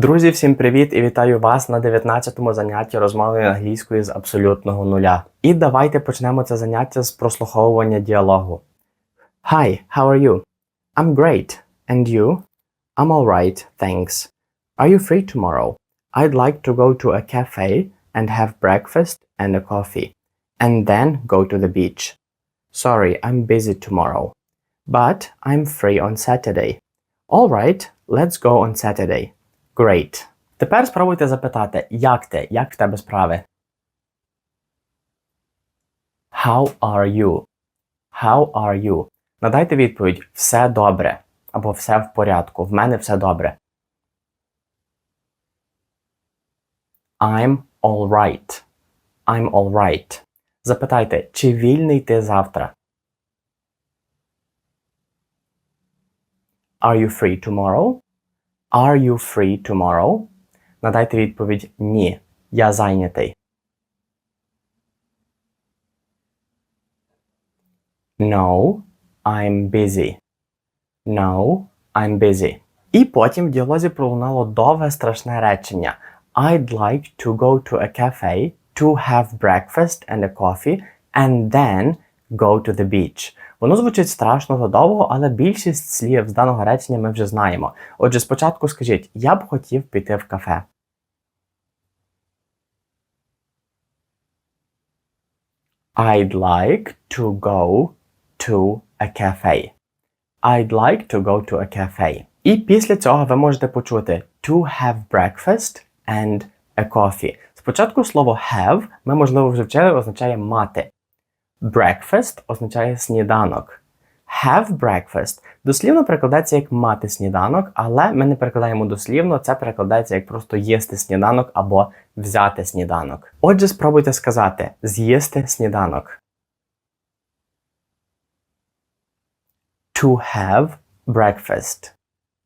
Друзі, всім привіт і вітаю вас на 19-му занятті розмови англійської з абсолютного нуля. І давайте почнемо це заняття з прослуховування діалогу. Hi, how are you? I'm great. And you? I'm alright, thanks. Are you free tomorrow? I'd like to go to a cafe and have breakfast and a coffee, and then go to the beach. Sorry, I'm busy tomorrow. But I'm free on Saturday. Alright, let's go on Saturday. Great. Тепер спробуйте запитати, як ти, як в тебе справи? How are you? How are you? Надайте відповідь все добре або все в порядку. В мене все добре. I'm alright. I'm alright. Запитайте, чи вільний ти завтра? Are you free tomorrow? Are you free tomorrow? Надайте відповідь Ні. Я зайнятий. No, I'm busy. No, I'm busy. І потім в діалозі пролунало довге страшне речення. I'd like to go to a cafe to have breakfast and a coffee and then go to the beach. Воно звучить страшно та довго, але більшість слів з даного речення ми вже знаємо. Отже, спочатку скажіть, я б хотів піти в кафе. I'd like to go to a cafe. I'd like to go to a cafe. І після цього ви можете почути to have breakfast and a coffee. Спочатку слово have ми, можливо, вже вчили, означає мати. Breakfast означає сніданок. Have breakfast дослівно перекладається як мати сніданок, але ми не перекладаємо дослівно, це перекладається як просто їсти сніданок або взяти сніданок. Отже, спробуйте сказати з'їсти сніданок. To have breakfast.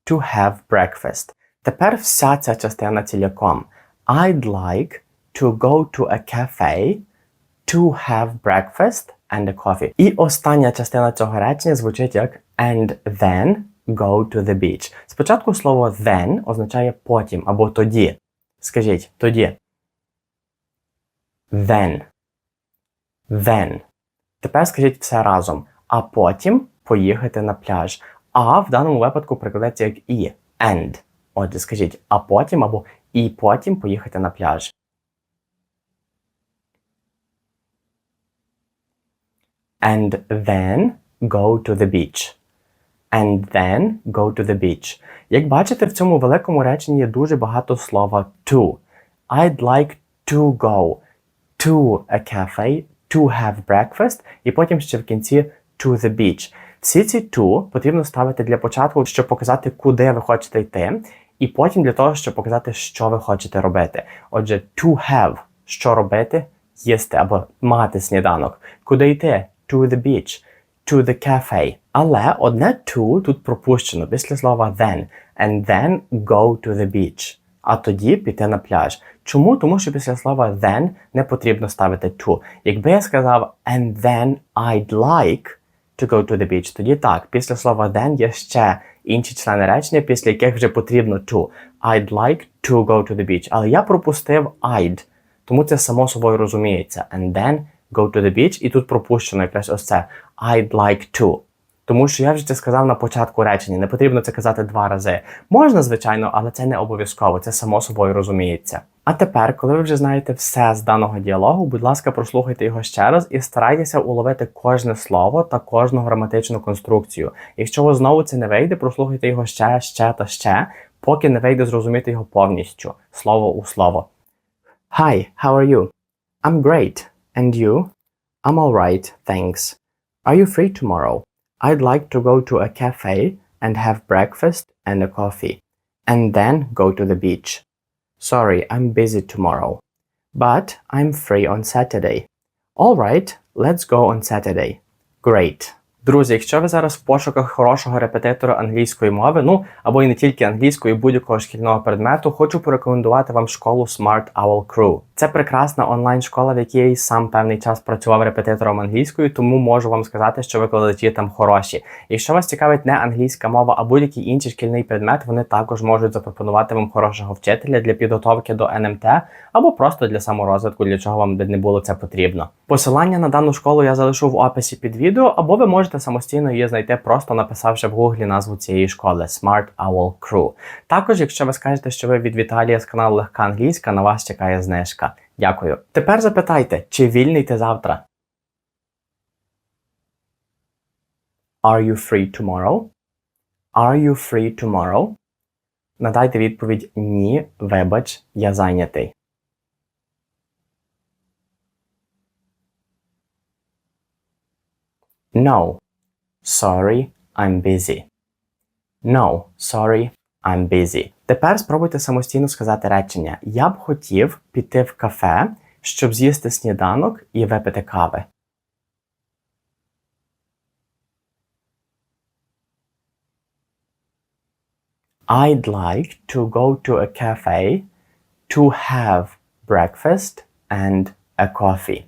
To have breakfast. Тепер вся ця частина ціляком. I'd like to go to a cafe to have breakfast and a coffee. І остання частина цього речення звучить як and then go to the beach. Спочатку слово then означає потім або тоді. Скажіть тоді. Then. Then. Тепер скажіть все разом. А потім поїхати на пляж. А в даному випадку прикладається як і. And. Отже, скажіть, а потім або і потім поїхати на пляж. And then go to the beach. And then go to the beach. Як бачите, в цьому великому реченні є дуже багато слова to. I'd like to go to a cafe to have breakfast, і потім ще в кінці to the beach. Всі ці to потрібно ставити для початку, щоб показати, куди ви хочете йти, і потім для того, щоб показати, що ви хочете робити. Отже, to have що робити, їсти або мати сніданок. Куди йти? To the beach, to the cafe. Але одне to тут пропущено після слова then. And then go to the beach. А тоді піти на пляж. Чому? Тому що після слова then не потрібно ставити to. Якби я сказав and then I'd like to go to the beach, тоді так, після слова then є ще інші члени речення, після яких вже потрібно to. I'd like to go to the beach. Але я пропустив I'd. Тому це само собою розуміється. And then go to the beach, і тут пропущено якраз ось це I'd like to. Тому що я вже це сказав на початку речення, не потрібно це казати два рази. Можна, звичайно, але це не обов'язково, це само собою розуміється. А тепер, коли ви вже знаєте все з даного діалогу, будь ласка, прослухайте його ще раз і старайтеся уловити кожне слово та кожну граматичну конструкцію. Якщо ви знову це не вийде, прослухайте його ще, ще та ще, поки не вийде зрозуміти його повністю, слово у слово. Hi, how are you? I'm great. And you? I'm alright, thanks. Are you free tomorrow? I'd like to go to a cafe and have breakfast and a coffee, and then go to the beach. Sorry, I'm busy tomorrow. But I'm free on Saturday. Alright, let's go on Saturday. Great. Друзі, якщо ви зараз в пошуках хорошого репетитора англійської мови, ну або і не тільки англійської, будь-якого шкільного предмету, хочу порекомендувати вам школу Smart Owl Crew. Це прекрасна онлайн-школа, в якій я і сам певний час працював репетитором англійської, тому можу вам сказати, що викладачі там хороші. Якщо вас цікавить не англійська мова, а будь-який інший шкільний предмет, вони також можуть запропонувати вам хорошого вчителя для підготовки до НМТ або просто для саморозвитку, для чого вам не було це потрібно. Посилання на дану школу я залишу в описі під відео, або ви можете самостійно її знайти, просто написавши в гуглі назву цієї школи Smart Owl Crew. Також, якщо ви скажете, що ви від Віталія з каналу Легка Англійська, на вас чекає знижка. Дякую. Тепер запитайте, чи вільний ти завтра? Are you free tomorrow? Are you free tomorrow? Надайте відповідь Ні, вибач, я зайнятий. No. Sorry, I'm busy. No, sorry, I'm busy. Тепер спробуйте самостійно сказати речення. Я б хотів піти в кафе, щоб з'їсти сніданок і випити кави. I'd like to go to a cafe to have breakfast and a coffee.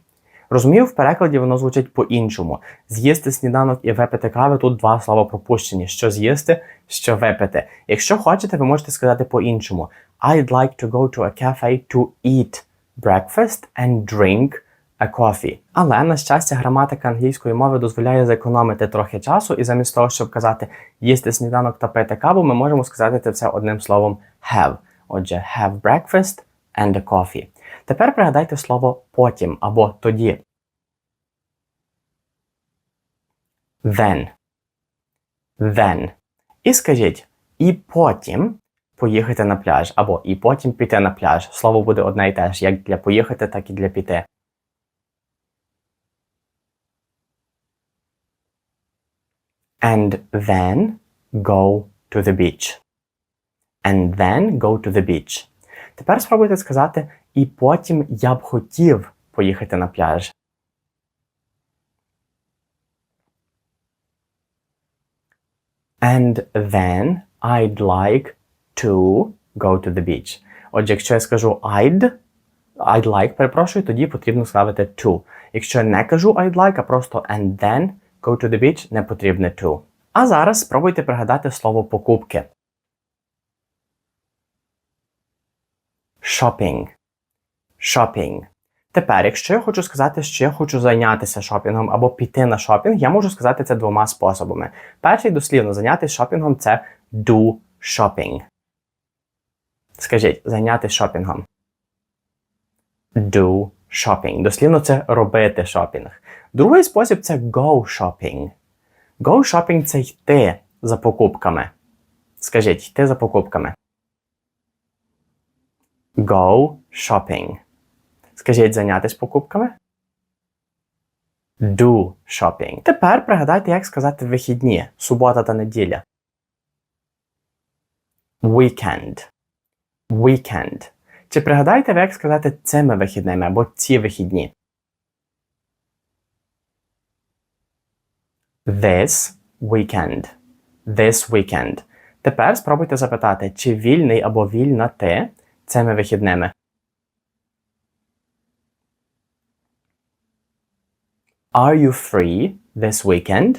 Розумію, в перекладі воно звучить по-іншому. З'їсти сніданок і випити кави тут два слова пропущені: що з'їсти, що випити. Якщо хочете, ви можете сказати по-іншому. I'd like to go to a cafe to eat breakfast and drink a coffee. Але, на щастя, граматика англійської мови дозволяє зекономити трохи часу, і замість того, щоб казати їсти сніданок та пити каву, ми можемо сказати це все одним словом have. Отже, have breakfast and a coffee. Тепер пригадайте слово потім або тоді. Then. Then. І скажіть, і потім поїхати на пляж, або і потім піти на пляж. Слово буде одне і те ж, як для поїхати, так і для піти. And then go to the beach. And then go to the beach. Тепер спробуйте сказати, і потім я б хотів поїхати на пляж. And then I'd like to go to the beach. Отже, якщо я скажу I'd, I'd like, перепрошую, тоді потрібно ставити to. Якщо я не кажу I'd like, а просто and then go to the beach, не потрібне to. А зараз спробуйте пригадати слово покупки. Shopping. Shopping. Тепер, якщо я хочу сказати, що я хочу зайнятися шопінгом або піти на шопінг, я можу сказати це двома способами. Перший дослівно зайнятися шопінгом це do shopping. Скажіть, зайнятися шопінгом. Do shopping. Дослівно це робити шопінг. Другий спосіб це go shopping. Go shopping це йти за покупками. Скажіть, йти за покупками. Go shopping. Скажіть, зайнятись покупками. Do shopping. Тепер пригадайте, як сказати вихідні, субота та неділя. Weekend. Weekend. Чи пригадаєте ви, як сказати цими вихідними або ці вихідні? This weekend. This weekend. Тепер спробуйте запитати, чи вільний або вільна ти цими вихідними. Are you free this weekend?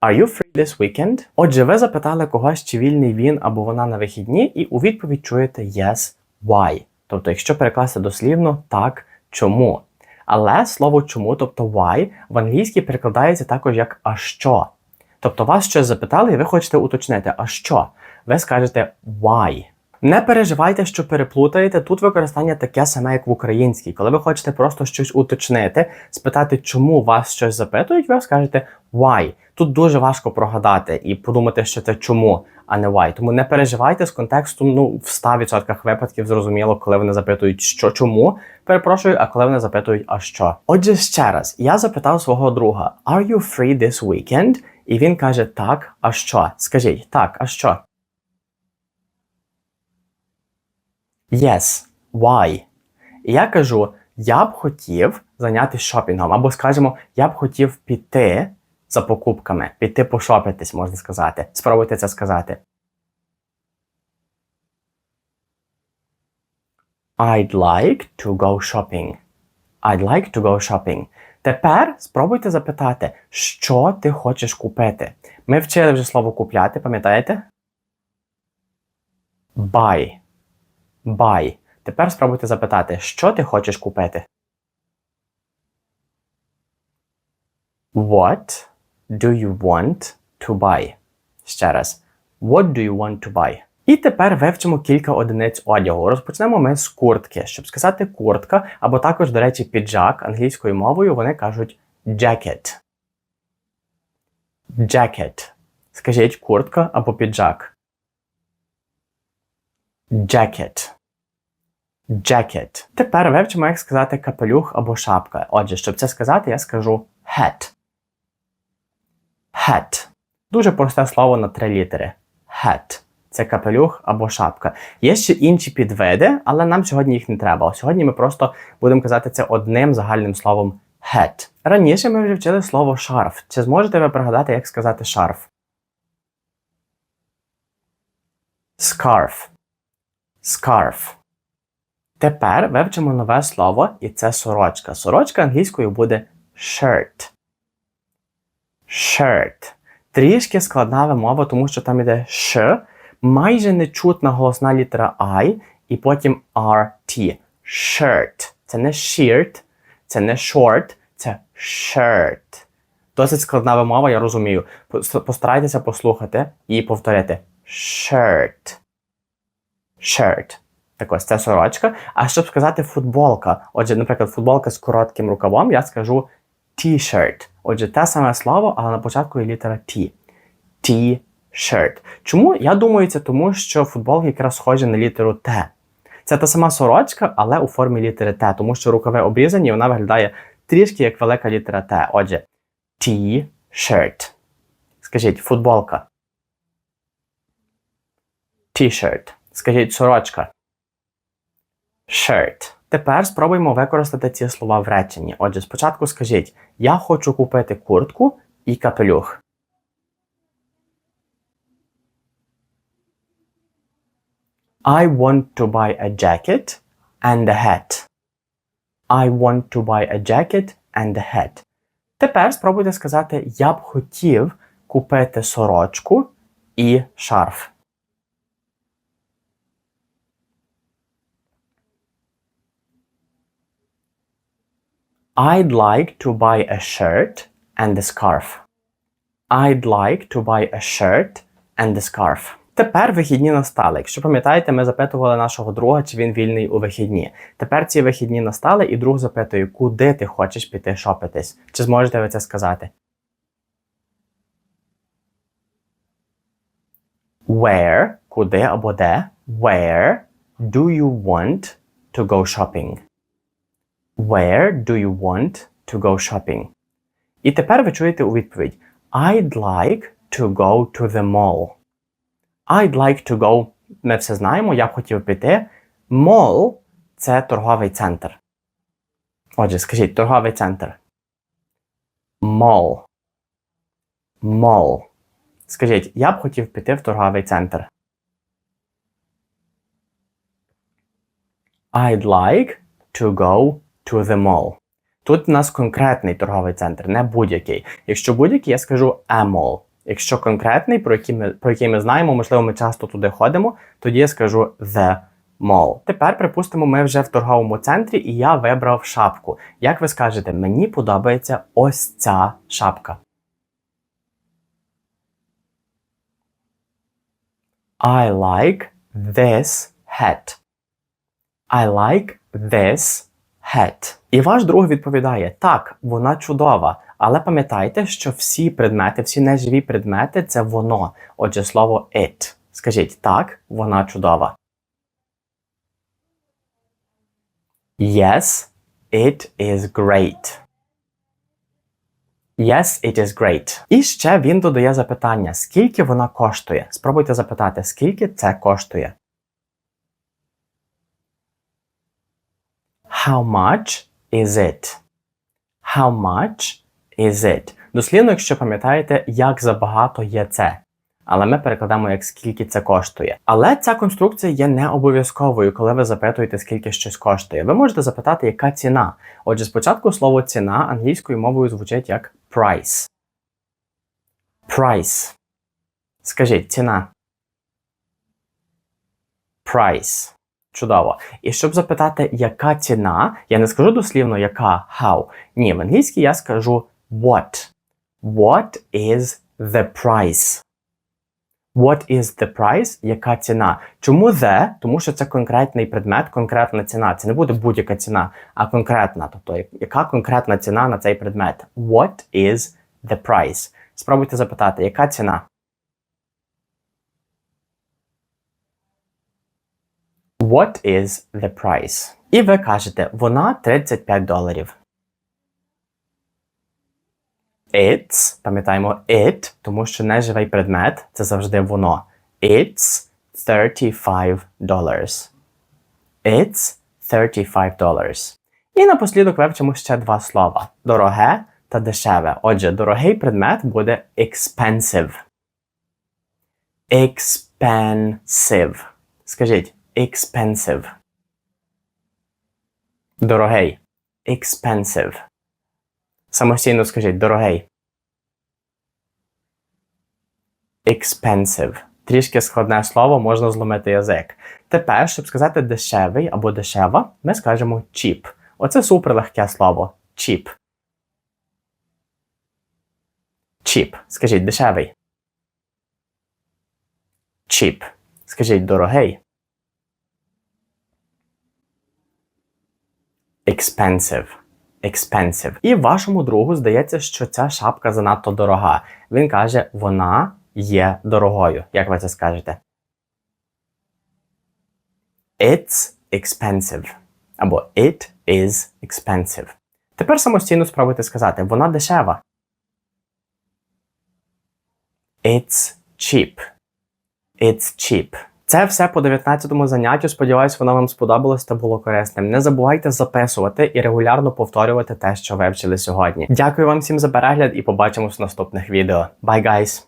Are you free this weekend? Отже, ви запитали когось, чи вільний він або вона на вихідні, і у відповідь чуєте yes, why. Тобто, якщо перекласти дослівно, так, чому. Але слово чому, тобто why, в англійській перекладається також як а що. Тобто вас щось запитали, і ви хочете уточнити, а що? Ви скажете why. Не переживайте, що переплутаєте. Тут використання таке саме, як в українській. Коли ви хочете просто щось уточнити, спитати, чому вас щось запитують, ви скажете why. Тут дуже важко прогадати і подумати, що це чому, а не why. Тому не переживайте з контексту, ну, в 100% випадків зрозуміло, коли вони запитують, що чому. Перепрошую, а коли вони запитують, а що. Отже, ще раз, я запитав свого друга: Are you free this weekend? І він каже: Так, а що? Скажіть, так, а що? Yes, why? І я кажу, я б хотів зайнятися шопінгом, або скажімо, я б хотів піти за покупками, піти пошопитись, можна сказати. Спробуйте це сказати. I'd like to go shopping. I'd like to go shopping. Тепер спробуйте запитати, що ти хочеш купити. Ми вчили вже слово купляти, пам'ятаєте? Buy. Buy. Тепер спробуйте запитати, що ти хочеш купити. What do you want to buy? Ще раз. What do you want to buy? І тепер вивчимо кілька одиниць одягу. Розпочнемо ми з куртки. Щоб сказати куртка, або також, до речі, піджак англійською мовою вони кажуть jacket. Jacket. Скажіть куртка або піджак. Jacket. Jacket. Тепер вивчимо, як сказати капелюх або шапка. Отже, щоб це сказати, я скажу hat. Hat. Дуже просте слово на три літери. Hat. Це капелюх або шапка. Є ще інші підвиди, але нам сьогодні їх не треба. Сьогодні ми просто будемо казати це одним загальним словом hat. Раніше ми вже вчили слово шарф. Чи зможете ви пригадати, як сказати шарф? Scarf. Scarf. Тепер вивчимо нове слово, і це сорочка. Сорочка англійською буде shirt. Shirt. Трішки складна вимова, тому що там іде ш, майже нечутна голосна літера I, і потім RT. Shirt. Це не shirt, це не short, це shirt. Досить складна вимова, я розумію. Постарайтеся послухати і повторити. Shirt. Shirt. Так ось це сорочка. А щоб сказати футболка, отже, наприклад, футболка з коротким рукавом, я скажу T-shirt. Отже, те саме слово, але на початку є літера T. T-shirt. Чому? Я думаю, це тому, що футболки якраз схожі на літеру Т. Це та сама сорочка, але у формі літери Т, тому що рукави обрізані, вона виглядає трішки як велика літера Т. Отже, T-shirt. Скажіть, футболка. T-shirt. Скажіть сорочка. Shirt. Тепер спробуємо використати ці слова в реченні. Отже, спочатку скажіть: Я хочу купити куртку і капелюх. I want to buy a jacket and a hat. I want to buy a jacket and a hat. Тепер спробуйте сказати Я б хотів купити сорочку і шарф. I'd like to buy a shirt and a scarf. I'd like to buy a shirt and a scarf. Тепер вихідні настали. Якщо пам'ятаєте, ми запитували нашого друга, чи він вільний у вихідні. Тепер ці вихідні настали, і друг запитує, куди ти хочеш піти шопитись. Чи зможете ви це сказати? Where, куди або де? Where do you want to go shopping? Where do you want to go shopping? І тепер ви чуєте у відповідь I'd like to go to the mall. I'd like to go. Ми все знаємо, я б хотів піти. Mall – це торговий центр. Отже, скажіть торговий центр. Mall. Mall. Скажіть, я б хотів піти в торговий центр. I'd like to go to the mall. Тут у нас конкретний торговий центр, не будь-який. Якщо будь-який, я скажу a mall. Якщо конкретний, про який ми про який ми знаємо, можливо, ми часто туди ходимо, тоді я скажу the mall. Тепер, припустимо, ми вже в торговому центрі, і я вибрав шапку. Як ви скажете, мені подобається ось ця шапка. I like this hat. I like this hat. І ваш друг відповідає: так, вона чудова. Але пам'ятайте, що всі предмети, всі неживі предмети це воно. Отже, слово it. Скажіть так, вона чудова. Yes, it is great. Yes, it is great. І ще він додає запитання, скільки вона коштує. Спробуйте запитати, скільки це коштує. How much is it? How much is it? Дослівно, якщо пам'ятаєте, як забагато є це. Але ми перекладаємо, як скільки це коштує. Але ця конструкція є не обов'язковою, коли ви запитуєте, скільки щось коштує. Ви можете запитати, яка ціна. Отже, спочатку слово ціна англійською мовою звучить як price. Price. Скажіть ціна. Price. Чудово. І щоб запитати, яка ціна, я не скажу дослівно, яка how. Ні, в англійській я скажу what. What is the price? What is the price? Яка ціна? Чому the? Тому що це конкретний предмет, конкретна ціна. Це не буде будь-яка ціна, а конкретна. Тобто, яка конкретна ціна на цей предмет? What is the price? Спробуйте запитати, яка ціна? What is the price? І ви кажете, вона 35 доларів. It's, пам'ятаємо it, тому що неживий предмет це завжди воно. It's 35 dollars. It's 35 dollars. І напослідок вивчимо ще два слова: дороге та дешеве. Отже, дорогий предмет буде expensive. Expensive. Скажіть expensive. Дорогий. Expensive. Самостійно скажіть дорогий. Expensive. Трішки складне слово, можна зломити язик. Тепер, щоб сказати дешевий або дешева, ми скажемо cheap. Оце суперлегке слово. Cheap. Cheap. Скажіть дешевий. Cheap. Скажіть дорогий. Expensive. Expensive. І вашому другу здається, що ця шапка занадто дорога. Він каже, вона є дорогою. Як ви це скажете? It's expensive. Або it is expensive. Тепер самостійно спробуйте сказати, вона дешева. It's cheap. It's cheap. Це все по 19-му заняттю. Сподіваюсь, воно вам сподобалось та було корисним. Не забувайте записувати і регулярно повторювати те, що вивчили сьогодні. Дякую вам всім за перегляд і побачимось в наступних відео. Bye, guys!